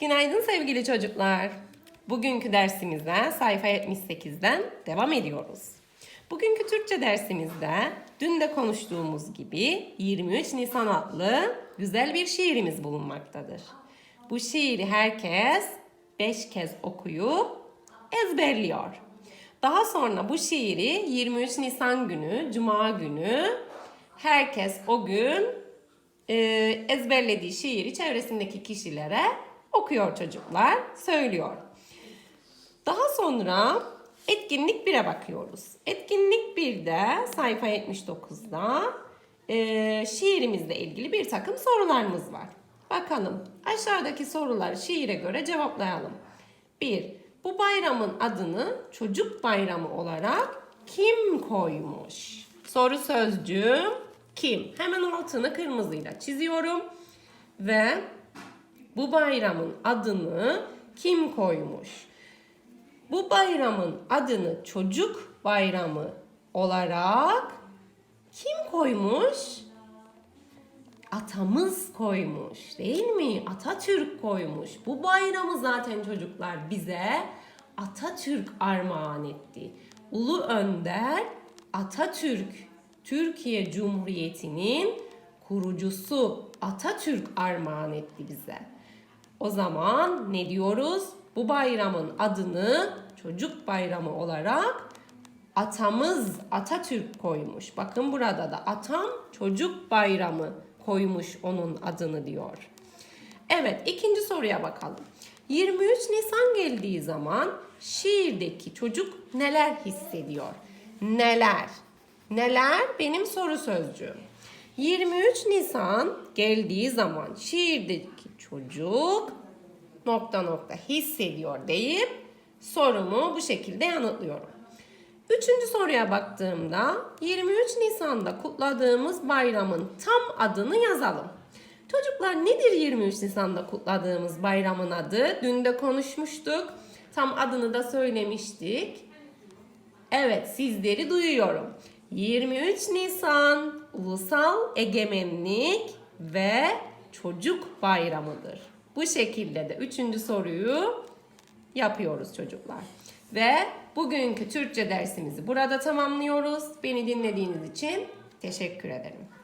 Günaydın sevgili çocuklar. Bugünkü dersimize sayfa 78'den devam ediyoruz. Bugünkü Türkçe dersimizde dün de konuştuğumuz gibi 23 Nisan adlı güzel bir şiirimiz bulunmaktadır. Bu şiiri herkes 5 kez okuyup ezberliyor. Daha sonra bu şiiri 23 Nisan günü, Cuma günü herkes o gün e, ezberlediği şiiri çevresindeki kişilere okuyor çocuklar, söylüyor. Daha sonra etkinlik 1'e bakıyoruz. Etkinlik 1'de sayfa 79'da e, şiirimizle ilgili bir takım sorularımız var. Bakalım aşağıdaki soruları şiire göre cevaplayalım. 1. Bu bayramın adını çocuk bayramı olarak kim koymuş? Soru sözcüğüm kim? Hemen altını kırmızıyla çiziyorum ve bu bayramın adını kim koymuş? Bu bayramın adını çocuk bayramı olarak kim koymuş? Atamız koymuş değil mi? Atatürk koymuş. Bu bayramı zaten çocuklar bize Atatürk armağan etti. Ulu Önder Atatürk Türkiye Cumhuriyeti'nin kurucusu Atatürk armağan etti bize. O zaman ne diyoruz? Bu bayramın adını çocuk bayramı olarak atamız Atatürk koymuş. Bakın burada da atam çocuk bayramı koymuş onun adını diyor. Evet ikinci soruya bakalım. 23 Nisan geldiği zaman şiirdeki çocuk neler hissediyor? Neler? Neler benim soru sözcüğüm. 23 Nisan geldiği zaman şiirdeki çocuk nokta nokta hissediyor deyip sorumu bu şekilde yanıtlıyorum. Üçüncü soruya baktığımda 23 Nisan'da kutladığımız bayramın tam adını yazalım. Çocuklar nedir 23 Nisan'da kutladığımız bayramın adı? Dün de konuşmuştuk. Tam adını da söylemiştik. Evet sizleri duyuyorum. 23 Nisan Ulusal Egemenlik ve Çocuk Bayramıdır. Bu şekilde de üçüncü soruyu yapıyoruz çocuklar. Ve bugünkü Türkçe dersimizi burada tamamlıyoruz. Beni dinlediğiniz için teşekkür ederim.